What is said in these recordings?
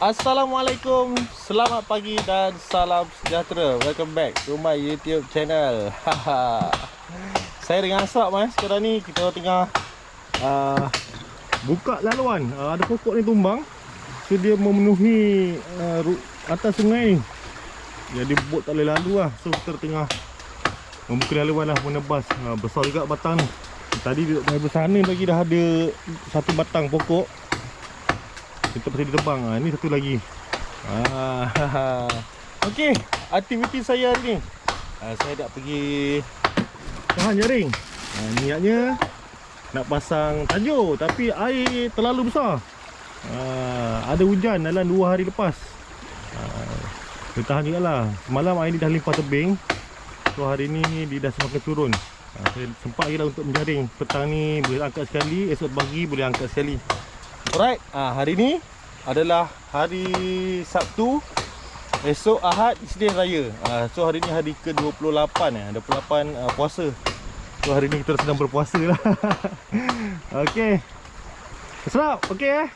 Assalamualaikum, selamat pagi dan salam sejahtera. Welcome back to my YouTube channel. Saya dengan Asrap mas. Sekarang ni kita tengah uh, buka laluan. Uh, ada pokok ni tumbang. So dia memenuhi uh, atas sungai. Jadi bot tak boleh lalu lah. So kita tengah membuka laluan lah menebas. Uh, besar juga batang ni. Tadi di dari sana lagi dah ada satu batang pokok kita pasal ditebang ha, Ni satu lagi. Ah, Okey. Aktiviti saya hari ni. Ah, Saya nak pergi Tahan jaring ah, Niatnya Nak pasang tajuk Tapi air terlalu besar. Ah, Ada hujan dalam dua hari lepas. Ah, Kita tahan juga lah Semalam air ni dah limpah tebing. So hari ni dia dah semakin turun. Ah, Saya sempat lagi lah untuk menjaring. Petang ni boleh angkat sekali Esok pagi boleh angkat sekali Alright, ah, hari ni adalah hari Sabtu Esok Ahad Isnin Raya. Ah, So hari ni hari ke-28 eh 28 ah, puasa. So hari ni kita sedang berpuasa lah. Okay Sedap, okay eh?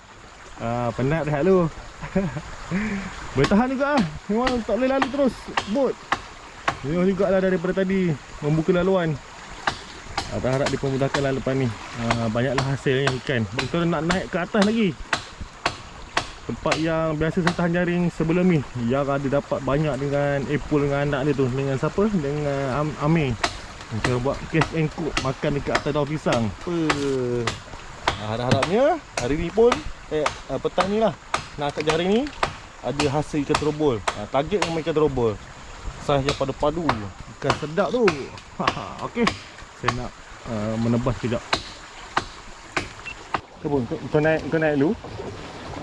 Ah, Penat rehat dulu Boleh tahan juga lah Memang tak boleh lalu terus. Bot. Memang juga lah daripada tadi Membuka laluan Ah, Harap dipermudahkan lah lepas ni. Ah, Banyaklah hasilnya ikan. Kita nak naik ke atas lagi? Tempat yang biasa saya tahan jaring sebelum ni Yang ada dapat banyak dengan Apple dengan anak dia tu. Dengan siapa? Dengan Am Amir. Kita buat and cook Makan dekat atas daun pisang. Apa? Ah, Harap-harapnya hari ni pun eh, ah, Petang ni lah Nak angkat jaring ni Ada hasil ikan terobol. Ah, Target memang ikan terobol. Saiz yang padu-padu Ikan sedap tu. Okey Saya nak uh, menebas sekejap Kau, kau, kau naik kau naik dulu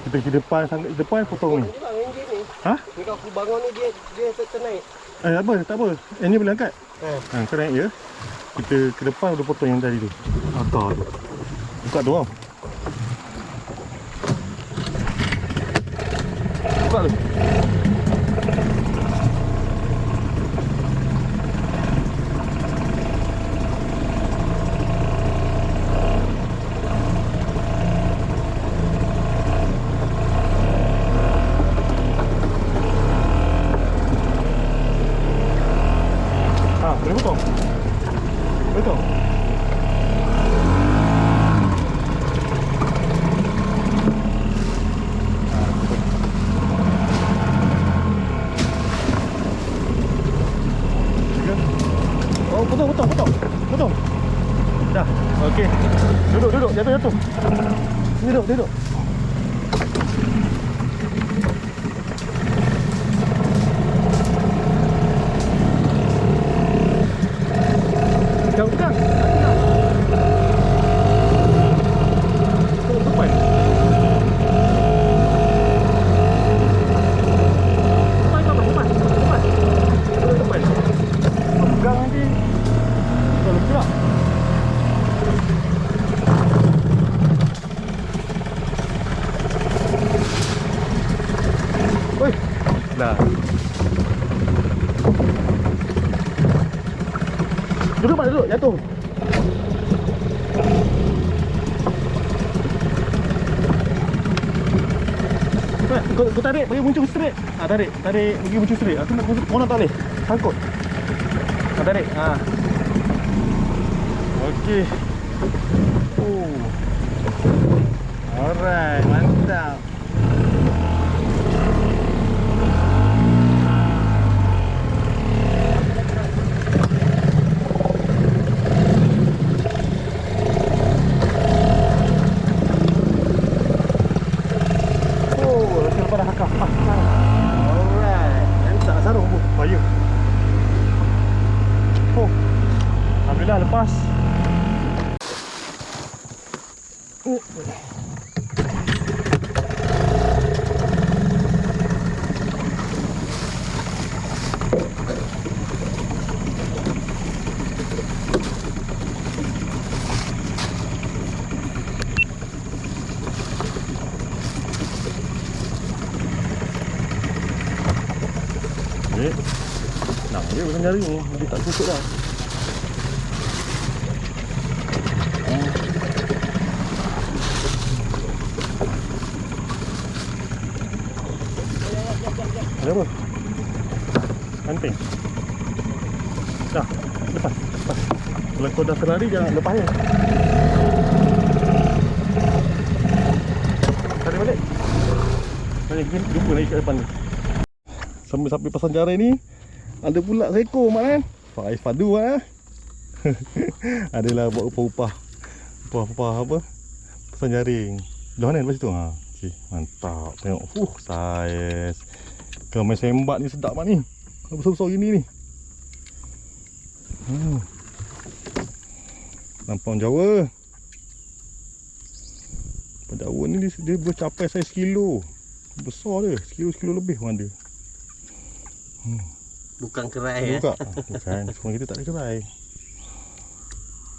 kita pergi depan sangat depan potong ni. Ha? Ni aku bangun ni dia dia ternaik. Eh apa tak apa. Eh ni boleh angkat. Eh. Ha kau naik je. Kita ke depan ada potong yang tadi tu. Akar tu. Buka tu tau. Buka tu. Ha, boleh potong. Betul. Oh, potong, potong, potong. Potong. Dah. Okey. Duduk, duduk. Jatuh, jatuh. Duduk, duduk. Pegang, pegang. Tengok depan. Depan kau, depan. Depan. Tengok depan. Kau pegang nanti. Kau gerak. Oi. Dah. Mat, Kau, kau tarik bagi muncul straight. Ha tarik, tarik bagi muncul straight. Aku nak kau nak tak boleh. Sangkut. Ha tarik. Ha. Okey. Oh. Alright, mantap. Oh, lepas pada hakam. Alright. Mantap sarung pun. Bahaya. Oh. Alhamdulillah lepas. Oh. Eh. Nak dia bukan jari ni. Dia tak cukup dah. Eh. Ada apa? Anting. Dah, lepas, lepas. Kalau kau dah terlari jangan lepas je. Tarik balik. Balik, ni jumpa naik kat depan ni. Sambil-sambil pasang jaring ni, ada pula seekor mak kan. Faiz padu ah. Adalah buat upah-upah. Upah-upah apa? Pasang jaring. Dah mana lepas situ? Ha. Okey, mantap. Tengok. Uh, saiz. Kalau main sembat ni sedap mak ni. Besar-besar gini ni. Hmm. Lampau Jawa. Pada Jawa ni dia, dia bercapai saiz kilo. Besar dia. Sekilo-sekilo lebih pun ada. Bukan kerai. Buka. Oh, bukan. Sekarang kita tak ada kerai.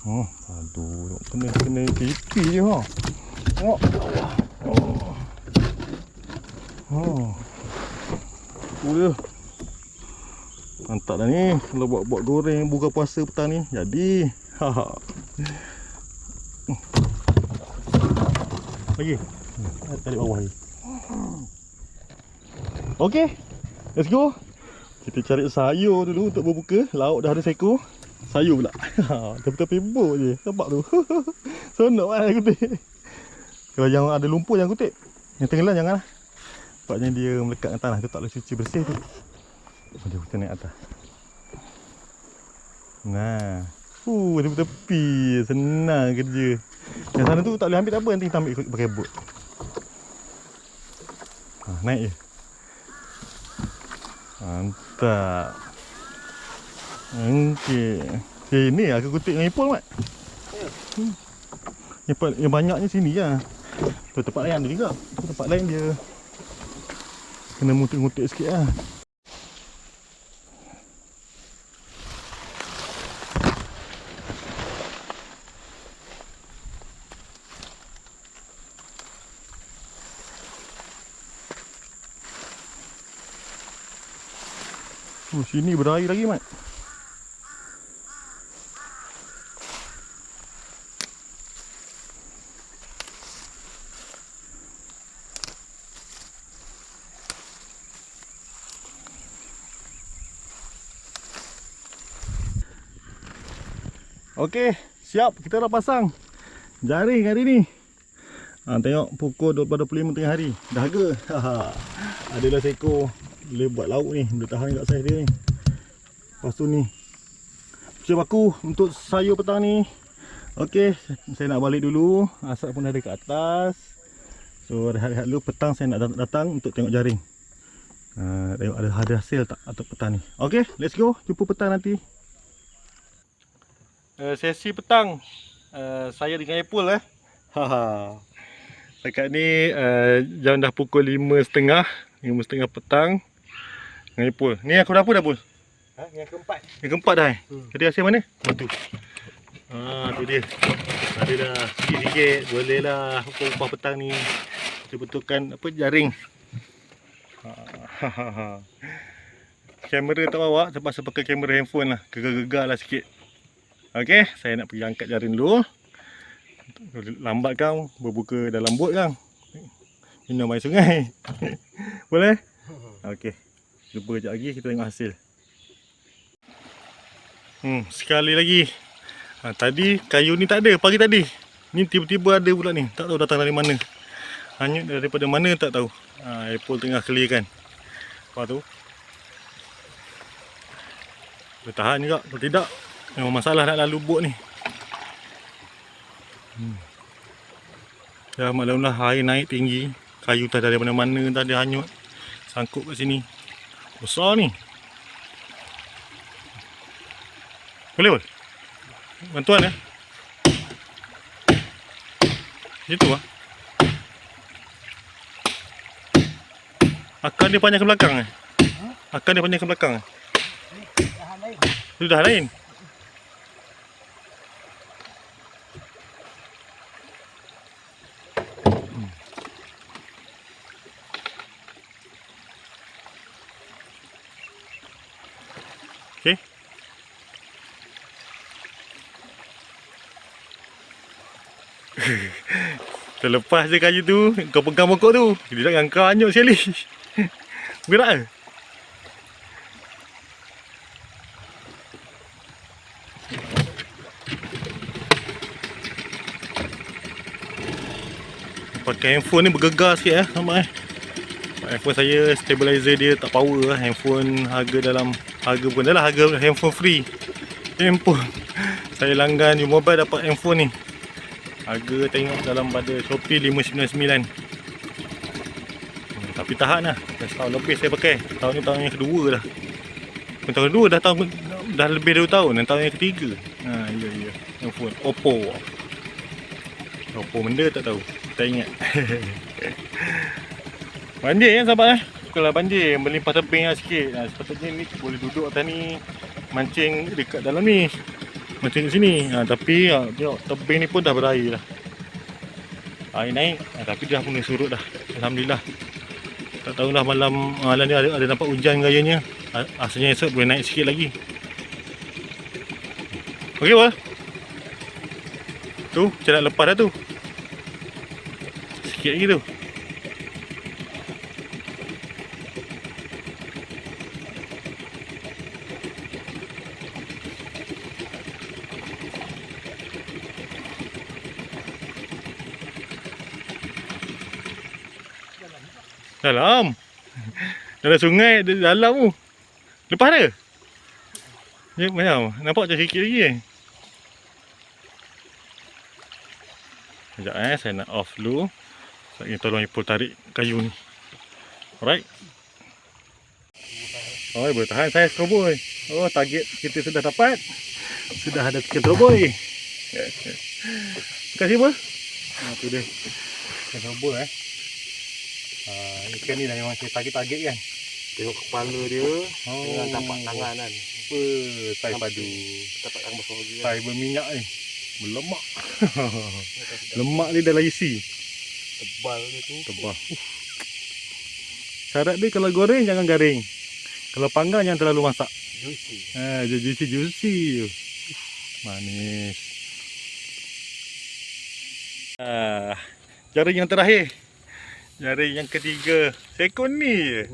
Oh, aduh. Kena kena pipi je ha. Oh. Oh. Tu dia. Mantap dah ni. Kalau buat buat goreng buka puasa petang ni. Jadi. Ha. Ha. Lagi. Hmm, Tarik bawah lagi. Okey. Let's go. Kita cari sayur dulu untuk berbuka. Lauk dah ada seekor. Sayur pula. Tapi tapi pibuk je. Nampak tu. Sonok kan kutip. Kalau yang ada lumpur jangan kutip. Yang tenggelam jangan lah. Sebabnya dia melekat ke tanah. Kita tak boleh cuci bersih tu. Jom kita naik atas. Nah. Uh, tepi-tepi. Senang kerja. Yang sana tu tak boleh ambil tak apa. Nanti kita ambil pakai boat. Ha, naik je. Mantap. Okey. Eh, ni aku kutip dengan Ipul, Mat. Hmm. Yang, pa- yang banyaknya sini lah. Tu tempat lain ada juga. Tu tempat lain dia. Kena ngutik-ngutik sikit lah. Sini berair lagi, Mat. Okey, siap. Kita dah pasang jaring hari ni. Ha, tengok pukul 12.25 tengah hari. Dahaga. Adalah seekor. Boleh buat lauk ni. Boleh tahan kat saiz dia ni. Lepas tu ni. Macam aku untuk sayur petang ni. Okey, saya nak balik dulu. Asap pun ada kat atas. So, rehat-rehat dulu. Petang saya nak dat- datang untuk tengok jaring. Uh, tengok ada, ada hasil tak atau petang ni. Okey, let's go. Jumpa petang nanti. Uh, sesi petang uh, saya dengan Apple eh. Haha. Dekat ni uh, jam dah pukul 5.30, 5.30 petang. Dengan Apple. Ni aku dah apa dah, Pul? Ha, yang keempat. Yang keempat dah eh. Hmm. Jadi hasil mana? Oh tu. Ha, tu dia. Ada dah sikit-sikit. Boleh lah upah-upah petang ni. Kita betulkan apa jaring. Ha. kamera tak bawa terpaksa pakai kamera handphone lah. Gegar-gegar lah sikit. Okey, saya nak pergi angkat jaring dulu. Lambat kau berbuka dalam bot kang. Minum air sungai. Boleh? Okey. Jumpa kejap lagi kita tengok hasil. Hmm, sekali lagi. Ha, tadi kayu ni tak ada pagi tadi. Ni tiba-tiba ada pula ni. Tak tahu datang dari mana. Hanyut daripada mana tak tahu. Ha, Apple tengah clear kan. Lepas tu. Bertahan juga. Kalau tidak, memang masalah nak lalu bot ni. Hmm. Ya, maklumlah air naik tinggi. Kayu tak ada dari mana-mana tadi hanyut. Sangkut kat sini. Besar ni. Boleh boleh. Bantuan eh. Itu ah. Akan dia panjang ke belakang eh? Akan dia panjang ke belakang eh? Tahan lain. Itu dah lain. Terlepas je kayu tu, kau pegang pokok tu. Dia nak kau anyuk sekali. Berat ke? Pakai handphone ni bergegar sikit eh, nampak eh. Handphone saya stabilizer dia tak power lah. Handphone harga dalam harga pun dah lah harga handphone free. Handphone saya langgan di mobile dapat handphone ni. Harga tengok dalam pada Shopee 599. Hmm, tapi tahan lah. Dah setahun lebih saya pakai. Tahun ni tahun yang kedua. Bukan tahun kedua dah tahun dah lebih dari tahun dan tahun yang ketiga. Ha ya ya. Handphone Oppo. Oppo benda tak tahu. Tak ingat. banjir kan sahabat eh. Bukanlah banjir, melimpah tebing lah sikit. Ha, sepatutnya ni boleh duduk atas ni mancing dekat dalam ni. Mancing kat sini. Ha, tapi ha, tengok tebing ni pun dah berair dah. Air naik, ha, tapi dah mula surut dah. Alhamdulillah. Tak tahulah malam malam ni ada, ada nampak hujan gayanya. Ha, Asalnya esok boleh naik sikit lagi. Okey, Wal. Tu, macam nak lepas dah tu. Sikit lagi tu. Dalam. Dalam sungai, dalam tu. Lepas dia. Ya, macam. Nampak macam sikit lagi eh. Sekejap eh, saya nak off dulu. Saya tolong Ipul tarik kayu ni. Alright. Oh, boleh tahan saya teroboi. Oh, target kita sudah dapat. Sudah ada tiga teroboi. Terima kasih, Bol. Ha, tu dia. Teroboi eh. Ikan ni dah memang saya target-target kan. Tengok kepala dia Oh. dengan tapak tangan kan. Apa? Tai padu. Tapak tangan besar dia. Tai berminyak ni. Berlemak. Lemak dia dah isi. Tebal dia tu. Tebal. Syarat dia kalau goreng jangan garing. Kalau panggang jangan terlalu masak. Juicy. Ha, juicy juicy. Manis. Ah, jaring yang terakhir. Jaring yang ketiga. Seekor ni.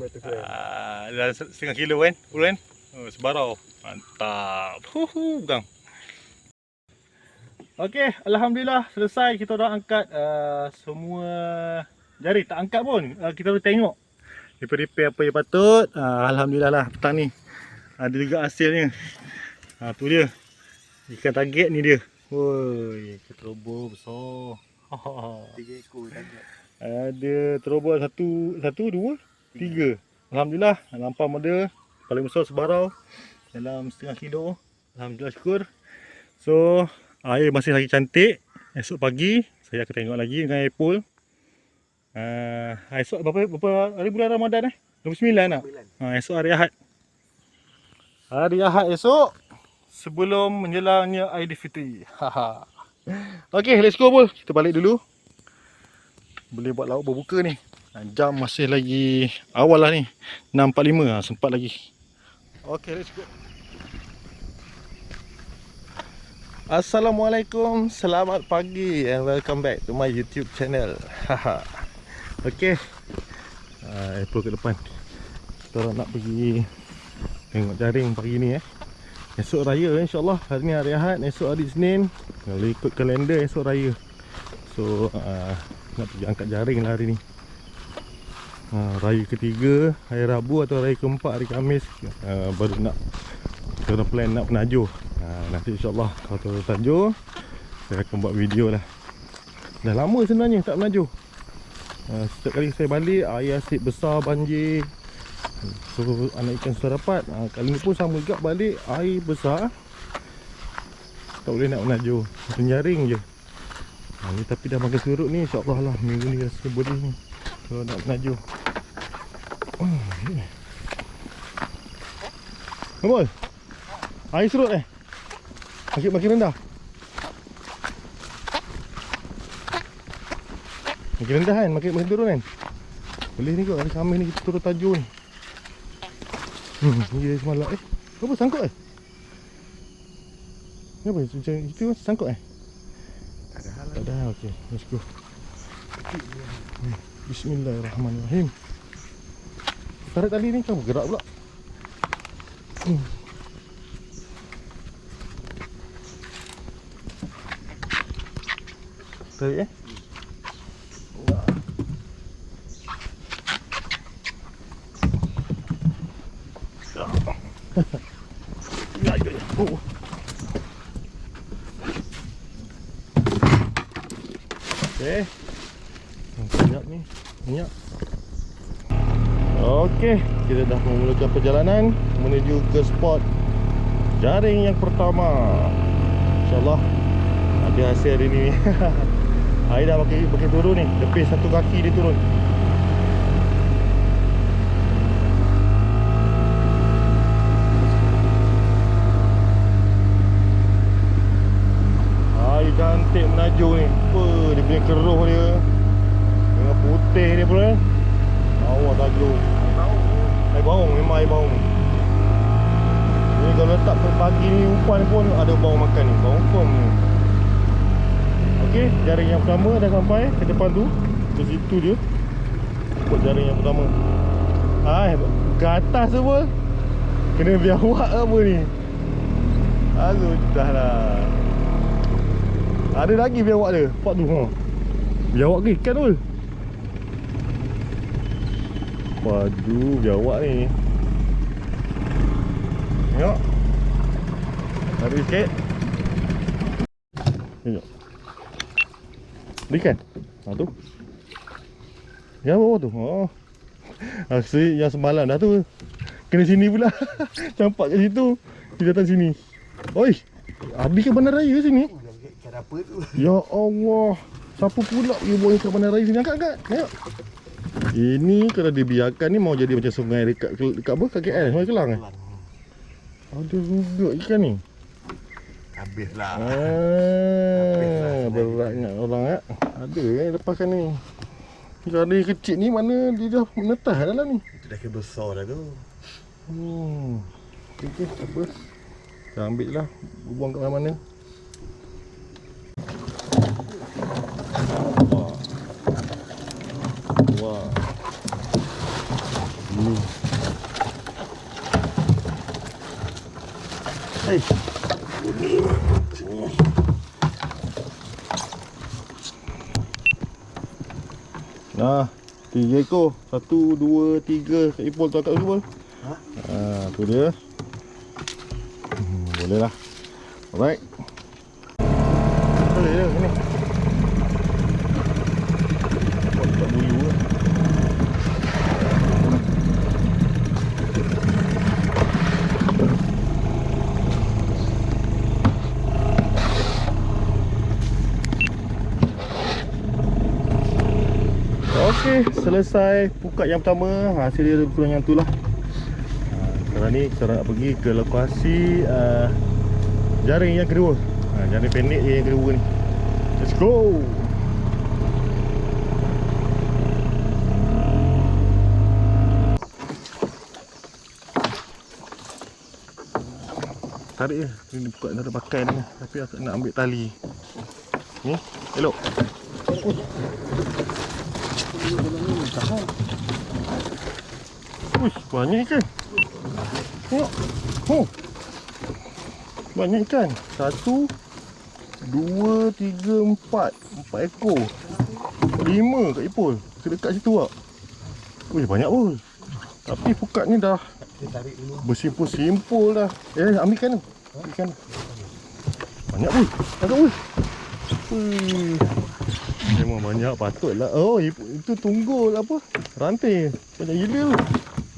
Ah, se- setengah kilo kan? Puluh kan? Oh, sebarau. Mantap. Huhu, pegang. Okey, alhamdulillah selesai kita dah angkat uh, semua jari tak angkat pun. Uh, kita dah tengok. Repair-repair apa yang patut. Uh, alhamdulillah lah petang ni. Ada juga hasilnya. Ha tu dia. Ikan target ni dia. Woi, terobos besar. Tiga ekor tadi. Ada terobos satu, satu, dua, tiga. Alhamdulillah, lampam ada. Paling besar sebarau. Dalam setengah kilo. Alhamdulillah syukur. So, air masih lagi cantik. Esok pagi, saya akan tengok lagi dengan air pool. Uh, esok berapa, berapa hari bulan Ramadan eh? 29 tak? Ha, esok hari Ahad. Hari Ahad esok sebelum menjelangnya Aidilfitri. Haha. Okey, let's go bol. Kita balik dulu. Boleh buat lauk berbuka ni. Jam masih lagi awal lah ni. 6.45 ha, sempat lagi. Okey, let's go. Assalamualaikum, selamat pagi and welcome back to my YouTube channel. Okey. Uh, April ke depan. Kita nak pergi tengok jaring pagi ni eh. Esok raya insyaAllah Hari ni hari Ahad Esok hari Senin Kalau ikut kalender esok raya So uh, Nak pergi angkat jaring lah hari ni. Uh, Raya ketiga Hari Rabu atau raya keempat hari Khamis uh, Baru nak Kita plan nak penajur uh, Nanti insyaAllah Kalau tu penajur Saya akan buat video lah. Dah lama sebenarnya tak penajur uh, Setiap kali saya balik Air asid besar banjir. So anak ikan sudah dapat ha, Kali ni pun sama juga balik Air besar. Tak boleh nak menajur Satu nyaring je ha, ni Tapi dah makan surut ni InsyaAllah lah Minggu ni rasa boleh Kalau nak menajur oh, yeah. Kemul Air surut eh Makin, makin rendah Makin rendah kan Makin, makin turun kan Boleh ni kot Hari Khamis ni kita turun tajur ni Hmm, ni dia semalam eh. Apa sangkut eh? Ni apa? Macam itu sangkut eh? Ada. Okey, let's go. Bismillahirrahmanirrahim. Tarik tali ni kan bergerak pula. Hmm. Tarik eh? Ya, ya, ya. Oh. Okey. Sekejap ni. Minyak. Okey, kita dah memulakan perjalanan menuju ke spot jaring yang pertama. InsyaAllah ada hasil hari ni. Air dah pakai pakai turun ni. Lebih satu kaki dia turun. Air cantik menajuk ni. Apa dia punya keruh dia. Dengan putih dia pula. Awak tajuk. Air baung memang air baung. Ni kalau letak pagi ni umpan pun ada baung makan ni. Confirm ni. Okey, jaring yang pertama dah sampai ke depan tu. Ke situ dia. Buat jaring yang pertama. Hai, ke atas pun. Kena biawak ke apa ni? Aduh, dah lah. Ada lagi biawak dia. Pak tu ha. Biawak ke ikan tu. Padu biawak ni. Tengok. Ada sikit. Tengok. Ada ikan. Ha tu. Yang bawah tu. Oh. Rasa yang semalam dah tu. Kena sini pula. Campak kat situ. Dia datang sini. Oi. Habis ke bandar raya sini? Ya Allah. Siapa pula dia buang ikan bandar raya sini? Angkat, angkat. Tengok. Ini kalau dibiarkan ni mau jadi macam sungai dekat dekat apa? Kat KL, Sungai Kelang eh. Ada juga ikan ni. Habis lah. Ah, berat orang eh. Ada eh lepaskan ni. Yang kecil ni mana dia dah menetas dalam ni. Itu dah kira besar dah tu. Hmm. Okey, tak apa. Kita ambil lah. Buang kat mana-mana. Wah. Wah. Hmm. Hei. Nah, tiga ekor. Satu, dua, tiga. Kat Ipol tu akak tu. Ha? Ha, tu dia. Hmm, boleh lah. Alright. Boleh je ni. Buat kat bulu lah. Okey, selesai pukat yang pertama. Hasil dia kurang yang tu lah. Ha, sekarang ni kita nak pergi ke lokasi uh, jaring yang kedua. Ha, jaring pendek yang kedua ni. Let's go. Tarik je. Ini buka ada pakai ni. Tapi aku nak ambil tali. Ni, elok. Uish, banyak ikan. Tengok. Oh. Banyak ikan. Satu, dua, tiga, empat. Empat ekor. Lima kat Ipul. Sedekat situ tak? Uish, banyak pun. Tapi pukat ni dah bersimpul-simpul dah. Eh, ambil ikan. Ambil ikan. Banyak pun. Tangkap pun. Wih. Memang banyak patutlah. Oh, itu, itu tunggul apa? Rantai. Banyak gila tu.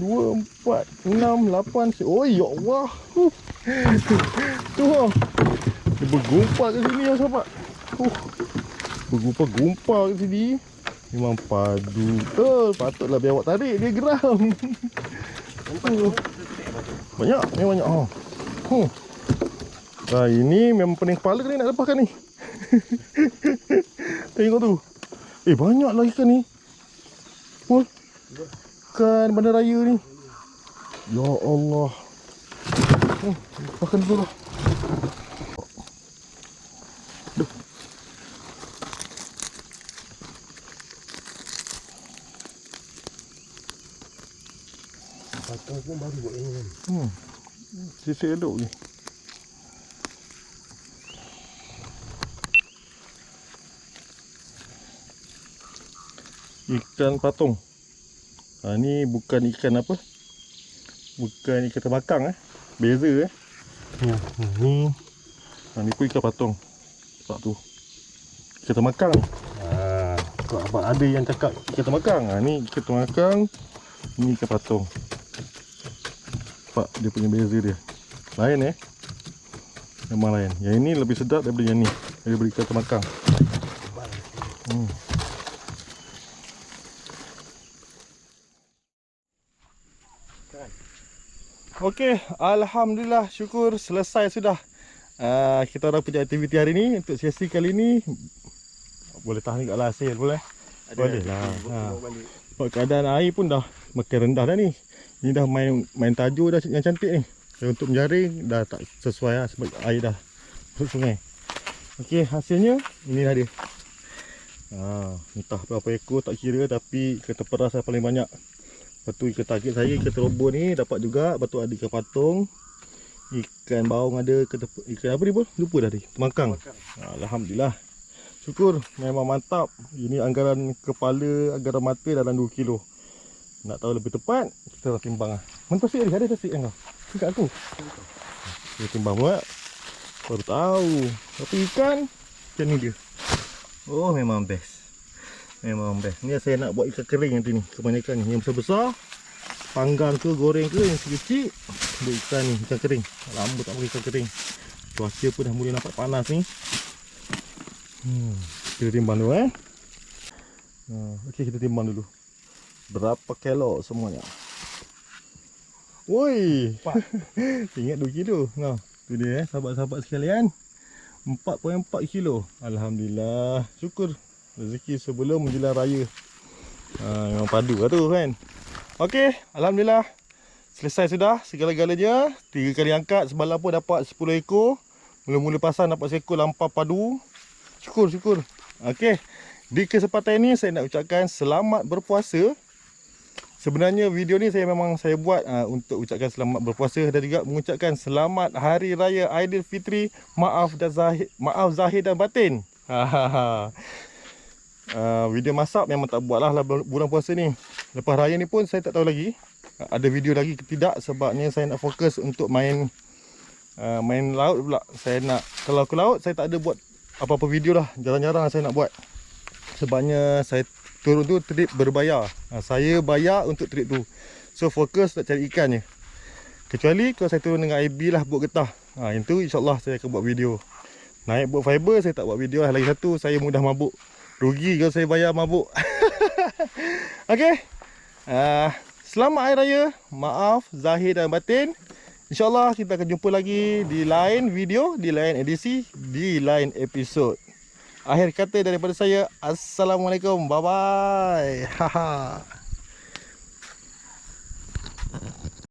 Dua, empat, enam, lapan. si- Oh, ya Allah. Tu lah. Dia bergumpal kat sini ya sahabat. Huh. Bergumpal-gumpal kat sini. Memang padu. Betul. Patutlah biar awak tarik. Dia geram. Banyak. Ni banyak. Oh. Huh. Ah, ini memang pening kepala ni nak lepaskan ni. Tengok tu. Eh banyak lah ikan ni. Pul. Ikan bandar raya ni. Ya Allah. Oh, lepaskan dulu lah. Patong pun baru buat ini kan. Hmm. Sisi elok ni. Ikan patung. Ha, ni bukan ikan apa? Bukan ikan terbakang eh. beza eh. Hmm, hmm, Ni. Ha, ni pun ikan patung. Sebab tu. Ikan temakang. Ha, sebab ada yang cakap ikan temakang. Ha, ni ikan temakang. Ni ikan patung. Nampak dia punya beza dia. Lain eh. Memang lain. Yang ini lebih sedap daripada yang ni. Daripada ikan temakang. Hmm. Okey, alhamdulillah syukur selesai sudah. Uh, kita orang punya aktiviti hari ni untuk sesi kali ni boleh tahan kat lasil boleh. Boleh lah. Ha. Sebab keadaan air pun dah makin rendah dah ni. Ni dah main main tajuk dah yang cantik ni. Untuk menjaring dah tak sesuai lah sebab air dah masuk sungai. Okey, hasilnya inilah dia. Ha, entah berapa ekor tak kira tapi ikan terperas saya paling banyak. Lepas tu ikan target saya, ikan terobor ni dapat juga. Lepas tu ada ikan patung. Ikan baung ada, ikan, apa ni pun? Lupa dah tadi. Temakang. Alhamdulillah. Syukur, memang mantap. Ini anggaran kepala, anggaran mata dalam 2 kilo. Nak tahu lebih tepat, kita dah timbang lah. Mana tasik ni? Ada tasik kan kau? Dekat aku. Kita timbang pula. Baru tahu. Tapi ikan, macam ni dia. Oh, memang best. Memang best. Ni saya nak buat ikan kering nanti ni. Kebanyakan ni. Yang besar-besar. Panggang ke, goreng ke, yang kecil Buat ikan ni, ikan kering. Lama tak pakai ikan kering. Cuaca pun dah mula nampak panas ni. Hmm. Kita timbang dulu eh. Ha, Okey, kita timbang dulu. Berapa kilo semuanya? Woi. Ingat 2 kilo. Nah, tu dia eh, sahabat-sahabat sekalian. 4.4 kilo. Alhamdulillah. Syukur rezeki sebelum menjelang raya. Ha, memang padu lah tu kan. Okey, alhamdulillah. Selesai sudah segala-galanya. Tiga kali angkat semalam pun dapat 10 ekor. Mula-mula pasang dapat seekor lampau padu. Syukur, syukur. Okey. Di kesempatan ini saya nak ucapkan selamat berpuasa. Sebenarnya video ni saya memang saya buat uh, untuk ucapkan selamat berpuasa dan juga mengucapkan selamat hari raya Aidilfitri. Maaf dan zahir, maaf zahir dan batin. Uh, video masak memang tak buat lah bulan puasa ni. Lepas raya ni pun saya tak tahu lagi uh, ada video lagi ke tidak sebabnya saya nak fokus untuk main uh, main laut pula. Saya nak kalau ke laut saya tak ada buat apa-apa video lah. Jarang-jarang saya nak buat. Sebabnya saya turun tu trip berbayar. Ha, saya bayar untuk trip tu. So fokus nak cari ikan je. Kecuali kalau saya turun dengan IB lah buat getah. Ha, yang tu insyaAllah saya akan buat video. Naik buat fiber saya tak buat video lah. Lagi satu saya mudah mabuk. Rugi kalau saya bayar mabuk. okay. Uh, selamat Hari Raya. Maaf Zahir dan Batin. InsyaAllah kita akan jumpa lagi di lain video, di lain edisi, di lain episod. Akhir kata daripada saya Assalamualaikum Bye bye Haha